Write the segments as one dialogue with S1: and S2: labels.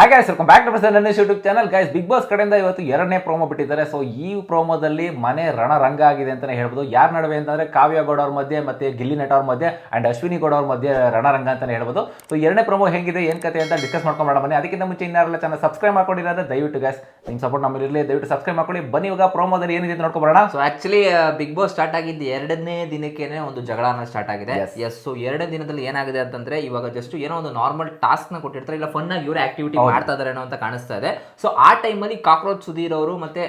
S1: ಹಾಗೆ welcome back to ನನ್ನ YouTube channel guys Bigg Boss ಕಡೆಯಿಂದ ಇವತ್ತು ಎರಡನೇ ಪ್ರೋಮೋ ಬಿಟ್ಟಿದ್ದಾರೆ. ಸೊ ಈ ಪ್ರೋಮೋದಲ್ಲಿ ಮನೆ ರಣರಂಗ ಆಗಿದೆ ಅಂತಲೇ ಹೇಳ್ಬೋದು. ಯಾರ ನಡುವೆ ಅಂತಂದರೆ ಕಾವ್ಯ ಗೌಡ ಅವ್ರ ಮಧ್ಯೆ ಮತ್ತೆ ಗಿಲ್ಲಿ ನಟ ಅವ್ರ ಮಧ್ಯೆ ಆ್ಯಂಡ್ ಅಶ್ವಿನಿ ಗೌಡ ಅವ್ರ ಮಧ್ಯೆ ರಣರಂಗ ಅಂತಲೇ ಹೇಳ್ಬೋದು. ಸೊ ಎರಡನೇ ಪ್ರೋಮೋ ಹೇಗಿದೆ ಏನು ಕತೆ ಅಂತ ಡಿಸ್ಕಸ್ ಮಾಡ್ಕೊಂಡು ಬನ್ನಿ. ಅದಕ್ಕಿಂತ ಮುಂಚೆ ಇನ್ನಾರೆಲ್ಲ ಚಾನಲ್ ಸಬ್ಸ್ಕ್ರೈಬ್ ಮಾಡ್ಕೊಂಡಿರೋದ್ರೆ ದಯವಿಟ್ಟು ಗ್ಯಾಸ್ ನಿಮ್ಮ ಸಪೋರ್ಟ್ ನಮ್ಮಲ್ಲಿ ಇರಲಿ. ದಯವಿಟ್ಟು ಸಬ್ಸ್ಕ್ರೈಬ್ ಮಾಡ್ಕೊಳ್ಳಿ. ಬನ್ನಿ ಇವಾಗ ಪ್ರೋಮೋದಲ್ಲಿ ಏನಿದೆ ಅಂತ ನೋಡ್ಕೊಂಡು ಬರೋಣ.
S2: So actually Big Boss start ಆಗಿದ್ದು ಎರಡನೇ ದಿನಕ್ಕೇನೆ ಒಂದು ಜಗಳನ ಸ್ಟಾರ್ಟ್ ಆಗಿದೆ. ಎಸ್ ಸೊ ಎರಡನೇ ದಿನದಲ್ಲಿ ಏನಾಗಿದೆ ಅಂತಂದ್ರೆ ಇವಾಗ ಜಸ್ಟ್ ಏನೋ ಒಂದು ನಾರ್ಮಲ್ ಟಾಸ್ಕ್ನ ಕೊಟ್ಟಿರ್ತಾರೆ. ಇಲ್ಲ ಫನ್ ಆಗಿ ಇವರು ಆಕ್ಟಿವಿಟಿ ಮಾಡ್ತಾ ಇದಾರೆ ಅಂತ ಕಾಣಿಸ್ತಾ ಇದೆ. ಸೊ ಆ ಟೈಮ್ ಅಲ್ಲಿ ಕಾಕ್ರೋಚ್ ಸುಧೀರ್ ಅವರು ಮತ್ತೆ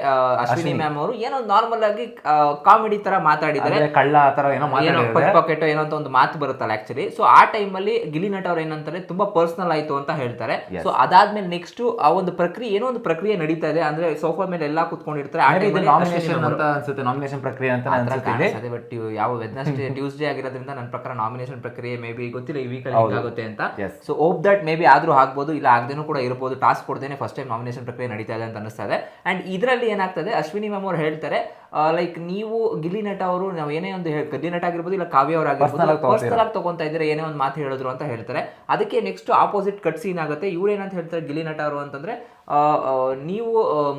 S2: ಅಶ್ವಿನಿ ಮ್ಯಾಮ್ ಅವರು ಏನೋ ನಾರ್ಮಲ್ ಆಗಿ ಕಾಮಿಡಿ ತರ ಮಾತಾಡಿದ್ದಾರೆ.
S1: ಕಳ್ಳ ಥರ ಏನೋ
S2: ಪಾಕೆಟ್ ಏನೋ ಅಂತ ಒಂದು ಮಾತು ಬರುತ್ತಲ್ಲ ಆಕ್ಚುಲಿ ಸೊ ಆ ಟೈಮ್ ಅಲ್ಲಿ ಗಿಲಿ ನಟ ಅವ್ರು ಏನಂತಾರೆ ತುಂಬಾ ಪರ್ಸನಲ್ ಆಯ್ತು ಅಂತ ಹೇಳ್ತಾರೆ. ಸೊ ಅದಾದ್ಮೇಲೆ ನೆಕ್ಸ್ಟ್ ಆ ಒಂದು ಪ್ರಕ್ರಿಯೆ ಏನೋ ಒಂದು ಪ್ರಕ್ರಿಯೆ ನಡೀತಾ ಇದೆ. ಅಂದ್ರೆ ಸೋಫಾ ಮೇಲೆ ಎಲ್ಲಾ ಕುತ್ಕೊಂಡಿರ್ತಾರೆ.
S1: ಅನ್ಸುತ್ತೆ. ನಾಮಿನೇಷನ್ ಪ್ರಕ್ರಿಯೆ ಅಂತ.
S2: ಅದೇ ಬಟ್ ಯಾವ ವೆದ್ನಸ್ಡೇ ಟ್ಯೂಸ್ಡೇ ಆಗಿರೋದ್ರಿಂದ ನನ್ನ ಪ್ರಕಾರ ನಾಮಿನೇಷನ್ ಪ್ರಕ್ರಿಯೆ ಮೇ ಬಿ ಗೊತ್ತಿಲ್ಲ ಈ ವೀಕ್ ಆಗುತ್ತೆ ಅಂತ. So hope that maybe ಆದ್ರೂ ಆಗ್ಬೋದು. ಇಲ್ಲ ಆಗದೇನೂ ಕೂಡ ಇರ್ಬೋದು ಟಾಸ್ಕ್ ಕೊಡ್ತೇನೆ ಫಸ್ಟ್ ಟೈಮ್ ನಾಮಿನೇಷನ್ ಪ್ರಕ್ರಿಯೆ ನಡೀತಾ ಇದೆ ಅಂತ ಅನಿಸ್ತಾ ಇದೆ. ಆ್ಯಂಡ್ ಇದರಲ್ಲಿ ಏನಾಗ್ತದೆ, ಅಶ್ವಿನಿ ಮ್ಯಾಮ್ ಅವ್ರು ಹೇಳ್ತಾರೆ ಲೈಕ್ ನೀವು ಗಿಲ್ಲಿ ನಟ ಅವರು ನಾವು ಏನೇ ಒಂದು ಗಿಲ್ಲಿ ನಟ ಆಗಿರ್ಬೋದು ಇಲ್ಲ ಕಾವ್ಯ ಅವ್ರು ಆಗಿರ್ಬೋದು ಪರ್ಸನಲ್ ಆಗಿ ತಗೊಂತಾ ಇದ್ರೆ ಏನೇ ಒಂದು ಮಾತು ಹೇಳಿದ್ರು ಅಂತ ಹೇಳ್ತಾರೆ. ಅದಕ್ಕೆ ನೆಕ್ಸ್ಟ್ ಆಪೋಸಿಟ್ ಕಟ್ ಸೀನ್ ಆಗುತ್ತೆ. ಇವ್ರು ಏನಂತ ಹೇಳ್ತಾರೆ ಗಿಲ್ಲಿ ನಟ ಅವರು ಅಂತಂದ್ರೆ ನೀವು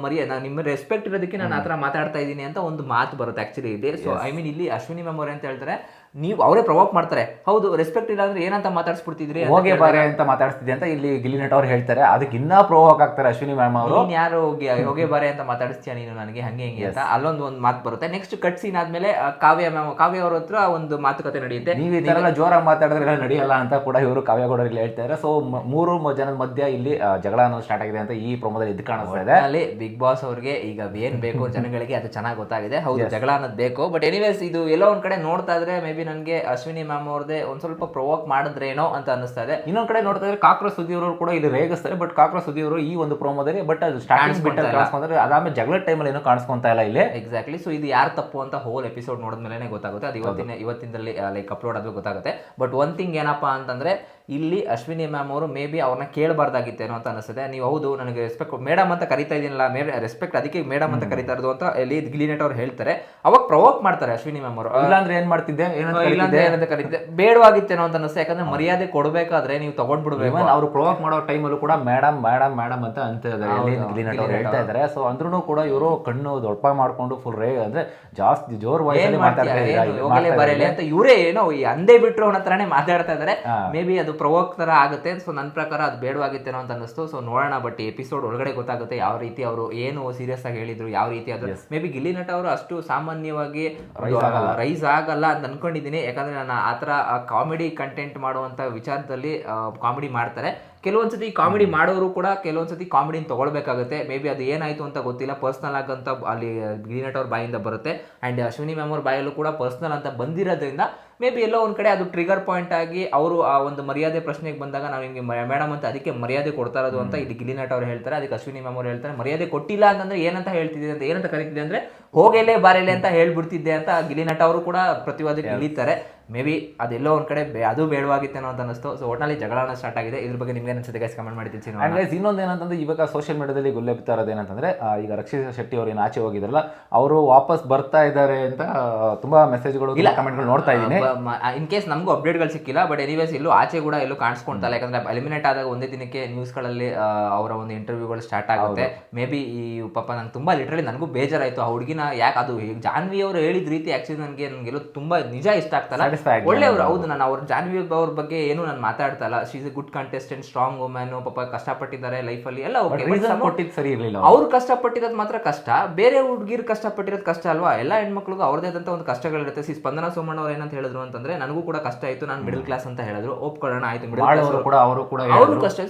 S2: ಮರಿಯಾ ನಾನು ನಿಮ್ಮ ರೆಸ್ಪೆಕ್ಟ್ ಇರೋದಕ್ಕೆ ನಾನು ಆತರ ಮಾತಾಡ್ತಾ ಇದ್ದೀನಿ ಅಂತ ಒಂದು ಮಾತು ಬರುತ್ತೆ ಆಕ್ಚುಲಿ ಇದೆ. ಸೊ ಐ ಮೀನ್ ಇಲ್ಲಿ ಅಶ್ವಿನಿ ಮೆಮೊರಿ ಅವ್ರು ಅಂತ ಹೇಳ್ತಾರೆ ನೀವು ಅವರೇ ಪ್ರವೋಕ್ ಮಾಡ್ತಾರೆ. ಹೌದು ರೆಸ್ಪೆಕ್ಟ್ ಇಲ್ಲ ಅಂದ್ರೆ ಏನಂತ ಮಾತಾಡ್ಸ್ಬಿಡ್ತಿದ್ರಿ
S1: ಹೋಗಿ ಬಾರೆ ಅಂತ ಮಾತಾಡ್ತಿದ್ದೆ ಅಂತ ಇಲ್ಲಿ ಗಿಲ್ಲಿ ನಟ ಅವ್ರು ಹೇಳ್ತಾರೆ. ಅದಕ್ಕೆ ಇನ್ನೂ ಪ್ರವೋಕ್ ಆಗ್ತಾರೆ ಅಶ್ವಿನಿ ಮ್ಯಾಮ್ ಅವರು.
S2: ಯಾರು ಹೋಗಿ ಹೋಗಿ ಬಾರೆ ಅಂತ ಮಾತಾಡಿಸ್ತೀಯ ನೀನು ನನಗೆ? ಹಂಗೆ ಹಿಂಗೆ ಅಂತ. ಅಲ್ಲೊಂದು ಒಂದು ಮಾತು ಬರುತ್ತೆ. ನೆಕ್ಸ್ಟ್ ಕಟ್ ಸೀನ್ ಆದ್ಮೇಲೆ ಕಾವ್ಯ ಮ್ಯಾಮ್ ಕಾವ್ಯ ಅವ್ರ ಹತ್ರ ಒಂದು ಮಾತುಕತೆ ನಡೆಯುತ್ತೆ.
S1: ನೀವು ಈ ತರ ಜೋರಾಗಿ ಮಾತಾಡಿದ್ರೆ ಎಲ್ಲ ನಡೆಯಲ್ಲ ಅಂತ ಕೂಡ ಇವರು ಕಾವ್ಯಗೌಡರು ಇಲ್ಲಿ ಇದ್ದಾರೆ ಸೊ ಮೂರು ಜನದ ಮಧ್ಯ ಇಲ್ಲಿ ಜಗಳ ಅನ್ನೋದು ಸ್ಟಾರ್ಟ್ ಆಗಿದೆ ಅಂತ ಈ ಪ್ರೊಮೋದಲ್ಲಿ ಇದು ಕಾಣಿಸ್ತಾ ಇದೆ.
S2: ಅಲ್ಲಿ ಬಿಗ್ ಬಾಸ್ ಅವ್ರಿಗೆ ಈಗ ಏನ್ ಬೇಕು ಜನಗಳಿಗೆ ಅದು ಚೆನ್ನಾಗಿ ಗೊತ್ತಾಗಿದೆ. ಹೌದು ಜಗಳ ಅನ್ನೋದು ಬೇಕು ಬಟ್ ಎನಿವೇಸ್ ಇದು ಎಲ್ಲೋ ಒಂದ್ ಕಡೆ ನೋಡ್ತಾ ಇದ್ರೆ ಮೇ ಬಿ ನನಗೆ ಅಶ್ವಿನಿ ಮ್ಯಾಮ್ ಅವ್ರದೇ ಒಂದ್ ಸ್ವಲ್ಪ ಪ್ರೊವೋಕ್ ಮಾಡಿದ್ರೇನೋ ಅಂತ ಅನಿಸ್ತಾ ಇದೆ.
S1: ಇನ್ನೊಂದ್ ಕಡೆ ನೋಡ್ತಾ ಇದ್ರೆ ಕಾಕ್ರೋಚ್ ಸುದ್ದಿ ಅವರು ಕೂಡ ಇಲ್ಲಿ ರೇಗಿಸ್ತಾರೆ ಬಟ್ ಕಾಕ್ರೋಚ್ ಸುದ್ದಿ ಅವರು ಈ ಒಂದು ಪ್ರೊಮೋದಲ್ಲಿ ಬಟ್ ಅದು ಸ್ಟಾರ್ಟಿಂಗ್ ಬಿಟ್ಟು ಅದಾದ್ಮೇಲೆ ಜಗಳ ಟೈಮಲ್ಲಿ ಏನೋ ಕಾಣಿಸ್ಕೊಂತ ಇಲ್ಲ ಇಲ್ಲಿ.
S2: ಎಕ್ಸಾಕ್ಟ್ಲಿ ಸೊ ಇದು ಯಾರು ತಪ್ಪು ಅಂತ ಹೋಲ್ ಎಪಿಸೋಡ್ ನೋಡಿದ್ಮೇಲೆ ಗೊತ್ತಾಗುತ್ತೆ. ಅದು ಇವತ್ತಿನ ಇವತ್ತಿನಲ್ಲಿ ಲೈಕ್ ಅಪ್ಲೋಡ್ ಆದ್ರೂ ಗೊತ್ತಾಗುತ್ತೆ. ಬಟ್ ಒನ್ ಥಿಂಗ್ ಏನಪ್ಪಾ ಅಂತಂದ್ರೆ ಇಲ್ಲಿ ಅಶ್ವಿನಿ ಮ್ಯಾಮ್ ಅವರು ಮೇ ಬಿ ಅವ್ರನ್ನ ಕೇಳಬಾರ್ದಾಗಿತ್ತೇನೋ ಅಂತ ಅನಿಸುತ್ತೆ. ನೀವು ಹೌದು ನನಗೆ ರೆಸ್ಪೆಕ್ಟ್ ಮೇಡಮ್ ಅಂತ ಕರಿತಾ ಇದೀನಲ್ಲ ರೆಸ್ಪೆಕ್ಟ್ ಅದಕ್ಕೆ ಮೇಡಮ್ ಅಂತ ಕರಿತಾ ಇರೋದು ಅಂತ ಇಲ್ಲಿ ಗಿಲಿನೆಟ್ ಅವ್ರು ಹೇಳ್ತಾರೆ. ಅವಾಗ ಪ್ರವೋಕ್ ಮಾಡ್ತಾರೆ ಅಶ್ವಿನಿ ಮ್ಯಾಮ್ ಅವರು.
S1: ಇಲ್ಲಾಂದ್ರೆ ಏನ್ ಮಾಡ್ತಿದ್ದೆ? ಏನಂತ
S2: ಕರಿತಿದ್ದೆ? ಬೇಡವಾಗಿತ್ತೇನೋ ಅಂತ ಅನಿಸುತ್ತೆ. ಯಾಕಂದ್ರೆ ಮರ್ಯಾದೆ ಕೊಡಬೇಕಾದ್ರೆ ನೀವು ತಗೊಂಡ್ಬಿಡ್ಬೇಕು.
S1: ಅವರು ಪ್ರವೋಕ್ ಮಾಡೋ ಟೈಮಲ್ಲೂ ಕೂಡ ಮೇಡಮ್ ಮೇಡಮ್ ಮೇಡಮ್ ಅಂತ ಅಂತ ಗಿಲ್ಲಿ ಅವ್ರು ಹೇಳ್ತಾ ಇದ್ದಾರೆ. ಸೊ ಅಂದ್ರೂ ಕೂಡ ಇವರು ಕಣ್ಣು ದೊಡ್ಡ ಮಾಡ್ಕೊಂಡು ಫುಲ್ ರೇ ಅಂದ್ರೆ ಜಾಸ್ತಿ ಜೋರ್
S2: ವಾಯ್ಸ್
S1: ವಾಯ್ಸಲ್ಲಿ
S2: ಮಾತಾಡ್ತಾರೆ ಅಂತ ಇವರೇ ಏನೋ ಈ ಅಂದೇ ಬಿಟ್ರು ಅನ್ನೋ ಥರನೇ ಮಾತಾಡ್ತಾ
S1: ಇದ್ದಾರೆ
S2: ಮೇ ಬಿ ಅದು ಪ್ರವೋಕ್ ತರ ಆಗುತ್ತೆ. ಸೊ ನನ್ನ ಪ್ರಕಾರ ಅದು ಬೇಡವಾಗಿತ್ತೇನೋ ಅಂತ ಅನ್ನಿಸ್ತು. ಸೊ ನೋಡೋಣ ಬಟ್ ಎಪಿಸೋಡ್ ಒಳಗಡೆ ಗೊತ್ತಾಗುತ್ತೆ ಯಾವ ರೀತಿ ಅವರು ಏನು ಸೀರಿಯಸ್ ಆಗಿ ಹೇಳಿದ್ರು ಯಾವ ರೀತಿ ಅದು ಮೇ ಬಿ ಗಿಲ್ಲಿ ನಟ ಅವರು ಅಷ್ಟು ಸಾಮಾನ್ಯವಾಗಿ ರೈಸ್ ಆಗಲ್ಲ. ಅಂತ ಅನ್ಕೊಂಡಿದ್ದೀನಿ. ಯಾಕಂದ್ರೆ ನಾನು ಆ ಥರ ಕಾಮಿಡಿ ಕಂಟೆಂಟ್ ಮಾಡುವಂತ ವಿಚಾರದಲ್ಲಿ ಕಾಮಿಡಿ ಮಾಡ್ತಾರೆ. ಕೆಲವೊಂದ್ಸತಿ ಕಾಮಿಡಿ ಮಾಡೋರು ಕೂಡ ಕೆಲವೊಂದ್ಸತಿ ಕಾಮಿಡಿನ ತಗೊಳ್ಬೇಕಾಗುತ್ತೆ. ಮೇ ಬಿ ಅದು ಏನಾಯ್ತು ಅಂತ ಗೊತ್ತಿಲ್ಲ. ಪರ್ಸ್ನಲ್ ಆಗಂತ ಅಲ್ಲಿ ಗಿರಿ ನಟ ಅವ್ರ ಬಾಯಿಂದ ಬರುತ್ತೆ. ಅಂಡ್ ಅಶ್ವಿನಿ ಮ್ಯಾಮ್ ಅವ್ರ ಬಾಯಲ್ಲೂ ಕೂಡ ಪರ್ಸ್ನಲ್ ಅಂತ ಬಂದಿರೋದ್ರಿಂದ ಮೇ ಬಿ ಎಲ್ಲೋ ಒಂದು ಕಡೆ ಅದು ಟ್ರಿಗರ್ ಪಾಯಿಂಟ್ ಆಗಿ ಅವರು ಆ ಒಂದು ಮರ್ಯಾದೆ ಪ್ರಶ್ನೆಗೆ ಬಂದಾಗ ನಾವು ನಿಮಗೆ ಮೇಡಮ್ ಅಂತ ಅದಕ್ಕೆ ಮರ್ಯಾದೆ ಕೊಡ್ತಾ ಇರೋದು ಅಂತ ಇಲ್ಲಿ ಗಿಲಿ ನಟ ಅವ್ರು ಹೇಳ್ತಾರೆ ಅದಕ್ಕೆ ಅಶ್ವಿನಿ ಮ್ಯಾಮ್ ಅವ್ರು ಹೇಳ್ತಾರೆ ಮರ್ಯಾದೆ ಕೊಟ್ಟಿಲ್ಲ ಅಂತಂದ್ರೆ ಏನಂತ ಹೇಳ್ತಿದ್ದೆ ಅಂತ ಏನಂತ ಕರೀತಿದ್ದೆ ಅಂದ್ರೆ ಹೋಗಲೇ ಬಾರೇಲೆ ಅಂತ ಹೇಳ್ಬಿಡ್ತಿದ್ದೆ ಅಂತ ಗಿಲಿ ನಟ ಅವರು ಕೂಡ ಪ್ರತಿವಾದಕ್ಕೆ ಇಳಿತಾರೆ. ಮೇ ಬಿ ಅದೆಲ್ಲೋ ಒಂದು ಕಡೆ ಅದು ಬೇಡವಾಗಿತ್ತೇನೋ ಅಂತ ಅನಿಸ್ತು ಸೊ ಒಟ್ನಲ್ಲಿ ಜಗಳನ ಸ್ಟಾರ್ಟ್ ಆಗಿದೆ. ಇದ್ರ ಬಗ್ಗೆ ನಿಮ್ಗೆ ಅನಿಸುತ್ತೆ ಗೈಸ್ ಕಮೆಂಟ್ ಮಾಡಿ ತಿಳಿಸಿ
S1: ಗೈಸ್ ಇನ್ನೊಂದು ಏನಂತಂದ್ರೆ ಇವಾಗ ಸೋಷಿಯಲ್ ಮೀಡಿಯಾದಲ್ಲಿ ಗುಲ್ಲೆಬ್ತಾ ಇರೋದು ಏನಂತಂದ್ರೆ ಈಗ ರಕ್ಷಿತಾ ಶೆಟ್ಟಿ ಅವರು ಏನು ಆಚೆ ಹೋಗಿದ್ರಲ್ಲ ಅವರು ವಾಪಸ್ ಬರ್ತಾ ಇದ್ದಾರೆ ಅಂತ ತುಂಬಾ ಮೆಸೇಜ್ಗಳು ಕಮೆಂಟ್ಗಳು ನೋಡ್ತಾ ಇದ್ದೀನಿ.
S2: ಇನ್ ಕೇಸ್ ನಮಗೂ ಅಪ್ಡೇಟ್ಗಳು ಸಿಕ್ಕಿಲ್ಲ ಬಟ್ ಎನಿವೇಸ್ ಇಲ್ಲೂ ಆಚೆ ಕೂಡ ಎಲ್ಲೂ ಕಾಣಿಸ್ಕೊಳ್ತಾ ಇಲ್ಲ. ಯಾಕಂದ್ರೆ ಎಲಿಮಿನೇಟ್ ಆದಾಗ ಒಂದೇ ದಿನಕ್ಕೆ ನ್ಯೂಸ್ಗಳಲ್ಲಿ ಅವರ ಒಂದು ಇಂಟರ್ವ್ಯೂಗಳು ಸ್ಟಾರ್ಟ್ ಆಗುತ್ತೆ. ಮೇ ಬಿ ಈ ಪಾಪ ನಂಗೆ ತುಂಬಾ ಲಿಟ್ರಲಿ ನನಗೂ ಬೇಜಾರಾಯಿತು. ಆ ಹುಡುಗಿನ ಯಾಕೆ ಅದು ಜಾನ್ವಿ ಅವರು ಹೇಳಿದ ರೀತಿ ಆಕ್ಚುಲಿ ನನಗೆ ನನಗೆಲ್ಲೋ ತುಂಬಾ ನಿಜ ಇಷ್ಟ ಆಗ್ತಲ್ಲ.
S1: ಆಗ್ಲಿಲ್ಲ.
S2: ಒಳ್ಳೆಯವರು ಹೌದು ನಾನು ಅವ್ರ ಜಾನ್ವಿ ಅವ್ರ ಬಗ್ಗೆ ಏನು ನಾನು ಮಾತಾಡ್ತಾ ಇಲ್ಲ. She's a good contestant strong women ಪಾಪ ಕಷ್ಟಪಟ್ಟಿದ್ದಾರೆ ಲೈಫಲ್ಲಿ ಎಲ್ಲ ಓಕೆ
S1: ಕೊಟ್ಟಿದ್ದು ಸರಿ ಇರಲಿಲ್ಲ
S2: ಅವ್ರು. ಕಷ್ಟಪಟ್ಟಿರೋದು ಮಾತ್ರ ಕಷ್ಟ. ಬೇರೆ ಹುಡುಗಿರು ಕಷ್ಟಪಟ್ಟಿರೋದು ಕಷ್ಟ ಅಲ್ವಾ? ಎಲ್ಲ ಹೆಣ್ಮಕ್ಳಿಗೂ ಅವ್ರದೇ ಆದಂತ ಒಂದು ಕಷ್ಟಗಳಿರುತ್ತೆ. ಸಿ ಸ್ಪಂದನ ಸೋಮಣ್ಣ ಅವ್ರು ಏನಂತ ಹೇಳಿದ್ರು ಅಂತಂದ್ರೆ ನನಗೂ ಕೂಡ ಕಷ್ಟ ಆಯ್ತು ನಾನು ಮಿಡಲ್ ಕ್ಲಾಸ್ ಅಂತ ಹೇಳಿದ್ರು. ಒಪ್ಕೊಳ್ಳೋಣ ಆಯ್ತು ಮಿಡಲ್ ಕ್ಲಾಸ್
S1: ಕೂಡ ಅವರು ಕೂಡ
S2: ಅವರು ಕಷ್ಟ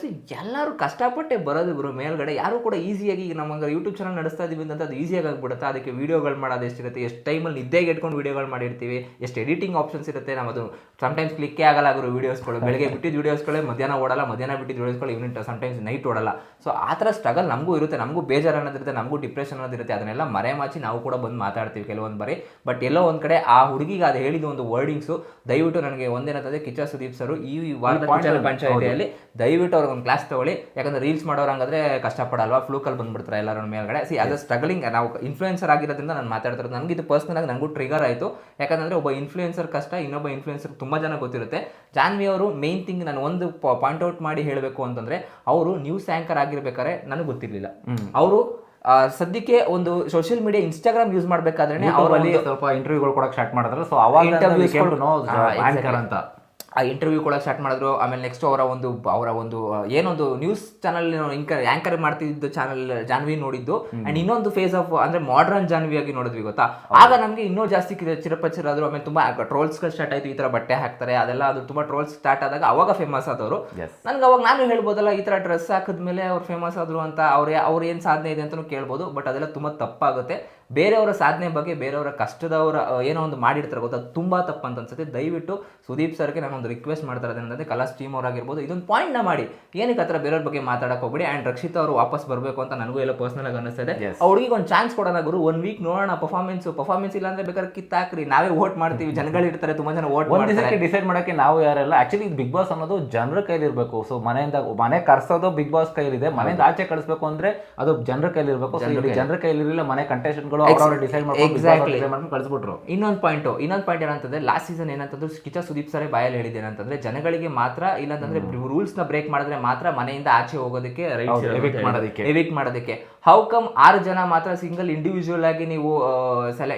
S2: ಎಲ್ಲರೂ ಕಷ್ಟಪಟ್ಟೆ ಬರೋದು ಇವರು ಮೇಲ್ಗಡೆ. ಯಾರು ಕೂಡ ಈಸಿಯಾಗಿ ಈಗ ನಮಗೆ ಯೂಟ್ಯೂಬ್ ಚಾನಲ್ ನಡೆಸ್ತಾ ಇದೀವಿ ಅಂತ ಅದು ಈಸಿಯಾಗಿ ಆಗ್ಬಿಡುತ್ತೆ. ಅದಕ್ಕೆ ವಿಡಿಯೋಗಳು ಮಾಡೋದು ಎಷ್ಟಿರುತ್ತೆ? ಎಷ್ಟು ಟೈಮಲ್ಲಿ ನಿದ್ದೆಗೆ ಇಟ್ಕೊಂಡು ವೀಡಿಯೋಗಳು ಮಾಡಿರ್ತೀವಿ? ಎಷ್ಟು ಎಡಿಟಿಂಗ್ ಆಪ್ಷನ್ಸ್ ಇರುತ್ತೆ ನಾವು ಅದು ಸಮಟೈಮ್ಸ್ ಕ್ಲಿಕ್ಕೇ ಆಗಲ್ಲ ಗುರು ವೀಡಿಯೋಸ್ಗಳು ಬೆಳಗ್ಗೆ ಬಿಟ್ಟಿದ್ದು ವೀಡಿಯೋಸ್ಗಳೇ ಮಧ್ಯಾಹ್ನ ಓಡಲ್ಲ ಮಧ್ಯಾಹ್ನ ಬಿಟ್ಟಿದ್ದು ವೀಡಿಯೋಸ್ಗಳು ಈವ್ನಿಂಗ್ ಸಮಟೈಮ್ಸ್ ನೈಟ್ ಓಡಲ್ಲ. ಸೊ ಆ ಥರ ಸ್ಟ್ರಗಲ್ ನಮಗೂ ಇರುತ್ತೆ. ನಮಗೂ ಬೇಜಾರು ಅನ್ನೋದಿರುತ್ತೆ ನಮಗೂ ಡಿಪ್ರೆಷನ್ ಅನ್ನೋದಿರುತ್ತೆ ಅದನ್ನೆಲ್ಲ ಮರೆಮಾಚಿ ನಾವು ಕೂಡ ಬಂದು ಮಾತಾಡ್ತೀವಿ ಕೆಲವೊಂದು ಬಾರಿ. ಬಟ್ ಎಲ್ಲೋ ಒಂದು ಕಡೆ ಆ ಹುಡುಗಿಗೆ ಅದು ಹೇಳಿದ ಒಂದು ವರ್ಡಿಂಗ್ಸು ದಯವಿಟ್ಟು ನನಗೆ ಒಂದೇನಂತಂದರೆ ಕಿಚ್ಚ ಸುದೀಪ್ ಸರ್ ಈ ವಾರದ ಪಂಚಾಯತಿಯಲ್ಲಿ ದಯವಿಟ್ಟು ಅವ್ರಿಗೆ ಒಂದು ಕ್ಲಾಸ್ ತಗೊಳ್ಳಿ. ಯಾಕಂದ್ರೆ ರೀಲ್ಸ್ ಮಾಡೋರು ಹಂಗಾದ್ರೆ ಕಷ್ಟಪಡಲ್ವಾ ಫ್ಲೂಕಲ್ಲಿ ಬಂದ್ಬಿಡ್ತಾರೆ ಎಲ್ಲರ ಮೇಲ್ಗಡೆ. ಸಿ ಅದು ಸ್ಟ್ರಗಲಿಂಗ್ ನಾವು ಇನ್ಫ್ಲೂಯೆನ್ಸರ್ ಆಗಿರೋದ್ರಿಂದ ನಾನು ಮಾತಾಡ್ತಿರೋದು. ನನಗೆ ಇದು ಪರ್ಸನಲ್ ಆಗಿ ನನಗೂ ಟ್ರಿಗರ್ ಆಯಿತು. ಯಾಕಂದರೆ ಒಬ್ಬ ಇನ್ಫ್ಲೂಯೆನ್ಸರ್ ಕಷ್ಟ ಇನ್ನೊಬ್ಬ ಇನ್ಫ್ಲುಯೆನ್ಸರ್ ತುಂಬಾ ಜನ ಗೊತ್ತಿರುತ್ತೆ. ಜಾನ್ವಿ ಅವರು ಮೇನ್ ಥಿಂಗ್ ನಾನು ಒಂದು ಪಾಯಿಂಟ್ ಔಟ್ ಮಾಡಿ ಹೇಳಬೇಕು ಅಂತಂದ್ರೆ ಅವರು ನ್ಯೂಸ್ ಆ್ಯಂಕರ್ ಆಗಿರ್ಬೇಕಾದ್ರೆ ನನಗೆ ಗೊತ್ತಿರಲಿಲ್ಲ. ಅವರು ಸದ್ಯಕ್ಕೆ ಒಂದು ಸೋಷಿಯಲ್ ಮೀಡಿಯಾ ಇನ್ಸ್ಟಾಗ್ರಾಮ್ ಯೂಸ್ ಮಾಡ್ಬೇಕಾದ್ರೆ
S1: ಅವರಲ್ಲಿ ಸ್ವಲ್ಪ ಇಂಟರ್ವ್ಯೂಗಳು ಕೊಡಕ್ಕೆ ಸ್ಟಾರ್ಟ್ ಮಾಡಿದ್ರೆ. ಸೊ ಅವಾಗ ಅಂತ.
S2: ಆ ಇಂಟರ್ವ್ಯೂ ಕೂಡ ಸ್ಟಾರ್ಟ್ ಮಾಡಿದ್ರು. ಆಮೇಲೆ ನೆಕ್ಸ್ಟ್ ಅವರ ಒಂದು ಅವರ ಒಂದು ಏನೊಂದು ನ್ಯೂಸ್ ಚಾನಲ್ ಇಂಕರ್ ಆ್ಯಂಕರ್ ಮಾಡ್ತಿದ್ದ ಚಾನಲ್ ಜಾನ್ವಿ ನೋಡಿದ್ದು. ಅಂಡ್ ಇನ್ನೊಂದು ಫೇಸ್ ಆಫ್ ಅಂದ್ರೆ ಮಾಡರ್ನ್ ಜಾನ್ವಿ ಆಗಿ ನೋಡಿದ್ವಿ ಗೊತ್ತಾ? ಆಗ ನಮಗೆ ಇನ್ನೂ ಜಾಸ್ತಿ ಚಿರಪಚಿರ ಆದರು ಆಮೇಲೆ ತುಂಬಾ ಟ್ರೋಲ್ಸ್ಗಳು ಸ್ಟಾರ್ಟ್ ಆಯ್ತು ಈ ತರ ಬಟ್ಟೆ ಹಾಕ್ತಾರೆ. ಅದೆಲ್ಲ ಅದು ತುಂಬಾ ಟ್ರೋಲ್ಸ್ ಸ್ಟಾರ್ಟ್ ಆದಾಗ ಅವಾಗ ಫೇಮಸ್ ಆದವರು. ನನಗೆ ಅವಾಗ ನಾನು ಹೇಳ್ಬೋದಲ್ಲ ಈ ತರ ಡ್ರೆಸ್ ಹಾಕಿದ್ಮೇಲೆ ಅವ್ರು ಫೇಮಸ್ ಆದ್ರು ಅಂತ ಅವ್ರೇ ಅವ್ರ ಏನ್ ಸಾಧನೆ ಇದೆ ಅಂತಲೂ ಕೇಳ್ಬೋದು. ಬಟ್ ಅದೆಲ್ಲ ತುಂಬಾ ತಪ್ಪಾಗುತ್ತೆ. ಬೇರೆಯವರ ಸಾಧನೆ ಬಗ್ಗೆ ಬೇರೆಯವರ ಕಷ್ಟದವರ ಏನೋ ಒಂದು ಮಾಡಿರ್ತಾರೆ ಗೊತ್ತಾ? ಅದು ತುಂಬಾ ತಪ್ಪು ಅಂತ ಅನ್ಸುತ್ತೆ ದಯವಿಟ್ಟು ಸುದೀಪ್ ಸರ್ಗೆ ನಾನು ಒಂದು ರಿಕ್ವೆಸ್ಟ್ ಮಾಡ್ತಾ ಇರೋದು ಏನಂದ್ರೆ ಕಲಾಸ್ ಟೀಮ್ ಅವರಾಗಿರ್ಬೋದು. ಇದೊಂದು ಪಾಯಿಂಟ್ ನಾ ಮಾಡಿ. ಏನಕ್ಕೆ ಹತ್ರ ಬೇರೆಯವ್ರ ಬಗ್ಗೆ ಮಾತಾಡಕ್ಕೆ ಹೋಗ್ಬಿಡಿ. ಆ್ಯಂಡ್ ರಕ್ಷಿತ್ ಅವರು ವಾಪಸ್ ಬರಬೇಕು ಅಂತ ನನಗೂ ಎಲ್ಲ ಪರ್ಸನಲ್ ಆಗಿ ಅನಿಸ್ತಾ ಇದೆ
S1: Yes.
S2: ಅವ್ರಿಗೆ ಒಂದು ಚಾನ್ಸ್ ಕೊಡೋಣ ಗುರು. ಒನ್ ವೀಕ್ ನೋಡೋಣ ಪರ್ಫಾರ್ಮೆನ್ಸ್ ಪರ್ಫಾರ್ಮೆನ್ಸ್ ಇಲ್ಲ ಅಂದ್ರೆ ಬೇಕಾದ್ರೆ ಕಿತ್ತಾಕ್ರಿ. ನಾವೇ ವೋಟ್ ಮಾಡ್ತೀವಿ. ಜನಗಳು ಇರ್ತಾರೆ. ತುಂಬಾ ಜನ ವೋಟ್
S1: ಒಂದು ದಿವಸಕ್ಕೆ ಡಿಸೈಡ್ ಮಾಡೋಕ್ಕೆ ನಾವು ಯಾರಲ್ಲ ಆಕ್ಚುಲಿ ಬಿಗ್ ಬಾಸ್ ಅನ್ನೋದು ಜನರ ಕೈಲಿರಬೇಕು. ಸೊ ಮನೆಯಿಂದ ಮನೆ ಕರ್ಸೋದು ಬಿಗ್ ಬಾಸ್ ಕೈಲಿದೆ. ಮನೆಯಿಂದ ಆಚೆ ಕಳಿಸ್ಬೇಕು ಅಂದ್ರೆ ಅದು ಜನರ ಕೈಲಿರಬೇಕು. ಜನರ ಕೈಲಿರಲಿಲ್ಲ ಇರಲಿಲ್ಲ ಮನೆ ಅವ್ರವ್ರ ಡಿಸೈಡ್ ಮಾಡ್ಕೊಂಡು ಮಾಡ್ಕೊಂಡು ಕಳಿಸ್ಬಿಟ್ರು.
S2: ಇನ್ನೊಂದು ಪಾಯಿಂಟ್ ಇನ್ನೊಂದು ಪಾಯಿಂಟ್ ಏನಂತಂದ್ರೆ ಲಾಸ್ಟ್ ಸೀಸನ್ ಏನಂತಂದ್ರೆ ಕಿಚ ಸುದೀಪ್ ಸರ್ ಬಾಯಲ್ಲಿ ಹೇಳಿದೆ ಏನಂತಂದ್ರೆ ಜನಗಳಿಗೆ ಮಾತ್ರ ಇಲ್ಲಾಂತಂದ್ರೆ ರೂಲ್ಸ್ನ ಬ್ರೇಕ್ ಮಾಡಿದ್ರೆ ಮಾತ್ರ ಮನೆಯಿಂದ ಆಚೆ ಹೋಗೋದಕ್ಕೆ
S1: ಮಾಡೋದಕ್ಕೆ.
S2: ಎವಿಕ್ಟ್ ಮಾಡೋದಕ್ಕೆ. ಹೌ ಕಮ್ ಆರು ಜನ ಮಾತ್ರ ಸಿಂಗಲ್ ಇಂಡಿವಿಜುವಲ್ ಆಗಿ ನೀವು ಸೆಲೆ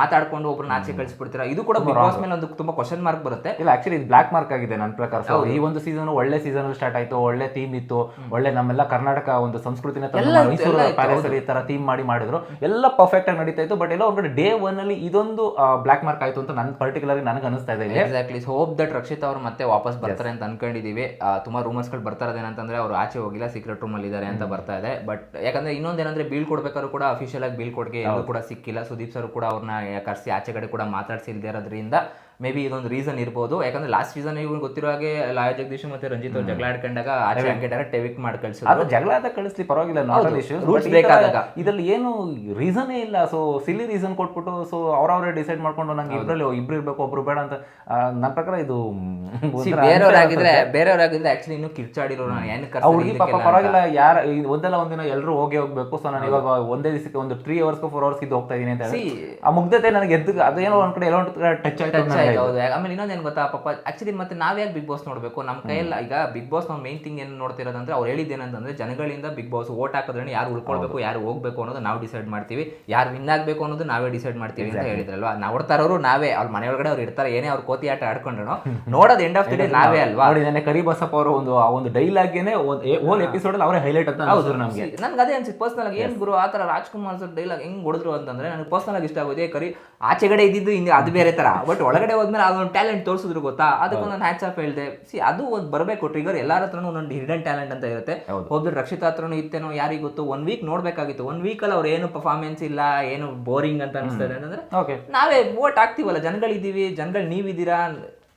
S2: ಮಾತಾಡ್ಕೊಂಡು ಒಬ್ರನ್ನ ಆಚೆ ಕಳಿಸ್ಬಿಡ್ತೀರಾ? ಇದು ಕೂಡ ಬಿಗ್ ಬಾಸ್ ಮೇಲೆ ಒಂದು ತುಂಬಾ ಕ್ವಶನ್ ಮಾರ್ಕ್ ಬರುತ್ತೆ.
S1: ಇಲ್ಲ ಆಕ್ಚುಲಿ ಇದು ಬ್ಲಾಕ್ ಮಾರ್ಕ್ ಆಗಿದೆ ನನ್ನ ಪ್ರಕಾರ ಸೊ ಈ ಒಂದು ಸೀಸನ್ ಒಳ್ಳೆ ಸೀಸನ್ ಸ್ಟಾರ್ಟ್ ಆಯ್ತು ಒಳ್ಳೆ ಥೀಮ್ ಇತ್ತು ಒಳ್ಳೆ ನಮ್ಮೆಲ್ಲ ಕರ್ನಾಟಕ ಒಂದು ಸಂಸ್ಕೃತಿನ ಮೈಸೂರು ಪ್ಯಾಲೇಸ್ ಅಲ್ಲಿ ಈ ತರ ಥೀಮ್ ಮಾಡಿ ಮಾಡಿದ್ರು. ಎಲ್ಲ ಪರ್ಫೆಕ್ಟ್ ಆಗಿ ನಡೀತಾ ಇತ್ತು ಬಟ್ ಎಲ್ಲ ಒಂದ್ ಡೇ ಒನ್ ಅಲ್ಲಿ ಇದೊಂದು ಬ್ಲಾಕ್ ಮಾರ್ಕ್ ಆಯ್ತು ಅಂತ ನನ್ ಪರ್ಟಿಕ್ಯುಲರ್ ನನಗೆ ಅನಿಸ್ತಾ ಇದೆ.
S2: ಎಕ್ಸಾಕ್ಟ್ಲಿ ಹೋಪ್ ದಟ್ ರಕ್ಷಿತ್ ಅವ್ರು ಮತ್ತೆ ವಾಪಸ್ ಬರ್ತಾರೆ ಅಂತ ಅನ್ಕೊಂಡಿದೀವಿ. ತುಂಬಾ ರೂಮರ್ಸ್ಗಳು ಬರ್ತಾ ಇರೋದೇನಂತಂದ್ರೆ ಅವರು ಆಚೆ ಹೋಗಿಲ್ಲ ಸೀಕ್ರೆಟ್ ರೂಮ್ ಅಲ್ಲಿ ಇದ್ದಾರೆ ಅಂತ ಬರ್ತಾ ಇದೆ. ಬಟ್ ಯಾಕಂದ್ರೆ ಇನ್ನೊಂದೇನಂದ್ರೆ ಬೀಳ್ಕೊಡ್ಬೇಕಾದ್ರು ಕೂಡ ಅಫಿಷಿಯಲ್ ಆಗಿ ಬೀಳ್ಕೊಡ್ಗೆ ಎಲ್ಲೂ ಕೂಡ ಸಿಕ್ಕಿಲ್ಲ. ಸುದೀಪ್ ಸರ್ ಕೂಡ ಅವ್ರನ್ನ ಕರೆಸಿ ಆಚೆ ಕಡೆ ಕೂಡ ಮಾತಾಡ್ಸಿಲ್ದೇ ಇರೋದ್ರಿಂದ ಮೇ ಬಿ ಇದೊಂದು ರೀಸನ್ ಇರ್ಬೋದು. ಯಾಕಂದ್ರೆ ಲಾಸ್ಟ್ ಸೀಸನ್ ಇವ್ರು ಗೊತ್ತಿರೋ ಹಾಗೆ ಲಾಯ ಜಗದೀಶ್ ಮತ್ತೆ ರಂಜಿತ್ ಅವ್ರು ಜಗಳ ಆಡ್ಕೊಂಡಾಗ ಆಚೆ ಡೈರೆಕ್ಟ್ ಟೆವಿಕ್ ಮಾಡಿ ಕಳ್ಸಿದ್ರು.
S1: ಜಗಳ ಆದ ಕಳಿಸ್ಲಿ ಪರವಾಗಿಲ್ಲ
S2: rules ಬೇಕಾದಾಗ.
S1: ಇದ್ರಲ್ಲಿ ಏನು ರೀಸನೇ ಇಲ್ಲ. ಸೊ ಸಿಲ್ಲಿ ರೀಸನ್ ಕೊಟ್ಬಿಟ್ಟು ಸೊ ಅವ್ರವ್ರೇ ಡಿಸೈಡ್ ಮಾಡ್ಕೊಂಡು ನಂಗೆ ಇಬ್ರಲ್ಲಿ ಇಬ್ರು ಇರ್ಬೇಕು ಒಬ್ರು ಬೇಡ ಅಂತ ನನ್ನ ಪ್ರಕಾರ ಇದು
S2: ಬೇರೆಯವರಾಗಿದ್ರೆ ಬೇರೆಯವರಾಗಿದ್ರೆ ಆಕ್ಚುಲಿ ಇನ್ನು ಕಿರ್ಚಾಡಿರೋ ನಾನು ಏನು
S1: ಆ ಹುಡುಗಿ ಪಾಪ ಪರವಾಗಿಲ್ಲ ಯಾರ ಒಂದಲ್ಲ ಒಂದಿನ ಎಲ್ಲರೂ ಹೋಗಿ ಹೋಗ್ಬೇಕು. ಸೊ ನಾನು ಇವಾಗ ಒಂದೇ ದಿವಸಕ್ಕೆ ಒಂದು ತ್ರೀ ಅವರ್ಸ್ ಫೋರ್ ಅವರ್ಸ್ ಇದು ಹೋಗ್ತಾ ಇದೀನಿ ಅಂತ. ಆ ಮುಗ್ಧತೆ ನನಗೆ ಎದ್ದು ಅದೇನೋ ಒಂದ್ ಕಡೆ ಎಲ್ಲ ಟಚ್ ಆಯ್ತು
S2: ಟಚ್ ಆಯ್ತು ಹೌದು. ಆಮೇಲೆ ಇನ್ನೊಂದೇನು ಗೊತ್ತಾ ಪಾಪ ಆಕ್ಚುಲಿ ಮತ್ತೆ ನಾವ್ಯಾಕೆ ಬಿಗ್ ಬಾಸ್ ನೋಡಬೇಕು? ನಮ್ಮ ಕೈಯಲ್ಲಿ ಈಗ ಬಿಗ್ ಬಾಸ್ ನಾವು ಮೇನ್ ಥಿಂಗ್ ಏನು ನೋಡ್ತಿರೋದಂದ್ರೆ ಅವ್ರು ಹೇಳಿದ್ದೇನಂತಂದ್ರೆ ಜನಗಳಿಂದ ಬಿಗ್ ಬಾಸ್ ಓಟ್ ಹಾಕೋದ್ರಲ್ಲಿ ಯಾರು ಉಳ್ಕೊಳ್ಬೇಕು ಯಾರು ಹೋಗ್ಬೇಕು ಅನ್ನೋದು ನಾವು ಡಿಸೈಡ್ ಮಾಡ್ತೀವಿ. ಯಾರು ವಿನ್ ಆಗಬೇಕು ಅನ್ನೋದು ನಾವೇ ಡಿಸೈಡ್ ಮಾಡ್ತೀವಿ ಅಂತ ಹೇಳಿದ್ರಲ್ವಾ? ನೋಡ್ತಾ ಇರೋರು ನಾವೇ. ಅವ್ರ ಮನೆಯೊಳಗಡೆ ಅವ್ರು ಇರ್ತಾರೆ ಏನೇ ಅವ್ರು ಕೋತಿ ಆಟ ಆಡ್ಕೊಂಡ್ರು ನೋಡೋದು ಎಂಡ್ ಆಫ್ ದಿ ಡೇ ನಾವೇ ಅಲ್ವಾ?
S1: ನೋಡಿ ನನ್ನ ಕರಿ ಬಸಪ್ಪ ಅವರು ಒಂದು ಆ ಒಂದು ಡೈಲಾಗೇನೆ ಓನ್ ಎಪಿಸೋಡ್ ಅಲ್ಲಿ ಅವರೇ ಹೈಲೈಟ್ ಅಂತ ಹೌದು. ನಮಗೆ.
S2: ನನ್ಗೆ ಅದೇ ಅನ್ಸಿ ಪರ್ಸನಲ್ ಆಗಿ ಏನು ಗುರು ಆ ಥರ ರಾಜ್ಕುಮಾರ್ ಸರ್ ಡೈಲಾಗ್ ಹೆಂಗ್ ಹೊಡೆದ್ರು ಅಂತಂದ್ರೆ ನನಗೆ ಪರ್ಸನಲ್ ಆಗಿ ಇಷ್ಟ ಆಗೋದೇ ಕರಿ ಆಚೆಗಡೆ ಇದ್ದಿದ್ದು ಇನ್ನು ಅದು ಬೇರೆ ತರ ಬಟ್ ಒಳಗಡೆ ಹೋದ್ಮೇಲೆ ಅದೊಂದು ಟ್ಯಾಲೆಂಟ್ ತೋರಿಸಿದ್ರು ಗೊತ್ತಾ? ಅದಕ್ಕೆ ಒಂದು ಹ್ಯಾಚ್ ಆಫ್ ಹೇಳಿದೆ. ಸಿ ಅದು ಒಂದು ಬರಬೇಕು ಟ್ರಿಗರ್ ಎಲ್ಲಾರ ಹತ್ರನೂ ಒಂದೊಂದು ಹಿಡನ್ ಟ್ಯಾಲೆಂಟ್ ಅಂತ ಇರುತ್ತೆ.
S1: ಒಬ್ಬರು
S2: ಒಬ್ರು ರಕ್ಷಿತ ಹತ್ರನೂ ಇತ್ತೇನೋ ಯಾರಿಗೆ ಗೊತ್ತು? One week ನೋಡ್ಬೇಕಾಗಿತ್ತು. ಒನ್ ವೀಕಲ್ಲಿ ಅವ್ರು ಏನು ಪರ್ಫಾರ್ಮೆನ್ಸ್ ಇಲ್ಲ ಏನು ಬೋರಿಂಗ್ ಅಂತ ಅನಿಸ್ತದೆ ಅಂತಂದ್ರೆ ನಾವೇ ವೋಟ್ ಆಗ್ತೀವಲ್ಲ ಜನಗಳಿದ್ದೀವಿ ಜನಗಳು ನೀವಿದ್ದೀರಾ?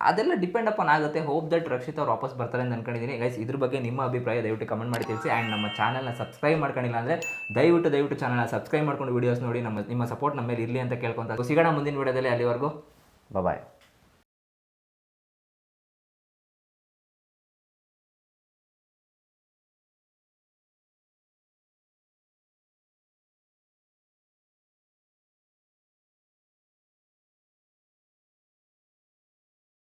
S2: ಅದೆಲ್ಲ ಡಿಪೆಂಡ್ ಅಪಾನ್ ಆಗುತ್ತೆ. ಹೋಪ್ ದಟ್ ರಕ್ಷಿತ್ ಅವ್ರು ವಾಪಸ್ ಬರ್ತಾರೆ ಅಂತ ಅನ್ಕೊಂಡಿದ್ದೀನಿ ಗೈಸ್ ಇದ್ರ ಬಗ್ಗೆ ನಿಮ್ಮ ಅಭಿಪ್ರಾಯ ದಯವಿಟ್ಟು ಕಮೆಂಟ್ ಮಾಡಿ ತಿಳಿಸಿ. ಆ್ಯಂಡ್ ನಮ್ಮ ಚಾನಲ್ನ ಸಬ್ಸ್ಕ್ರೈಬ್ ಮಾಡ್ಕೊಂಡಿಲ್ಲ ಅಂದರೆ ದಯವಿಟ್ಟು ದಯವಿಟ್ಟು ಚಾನಲ್ನ ಸಬ್ಸ್ಕ್ರೈಬ್ ಮಾಡ್ಕೊಂಡು ವೀಡಿಯೋಸ್ ನೋಡಿ ನಮ್ಮ ನಿಮ್ಮ ಸಪೋರ್ಟ್ ನಮ್ಮ ಮೇಲೆ ಇರಲಿ ಅಂತ ಕೇಳ್ಕೊಂತ. ಸಿಗೋಣ ಮುಂದಿನ ವೀಡಿಯೋದಲ್ಲಿ ಅಲ್ಲಿವರೆಗೂ.
S1: ಬಾಯ್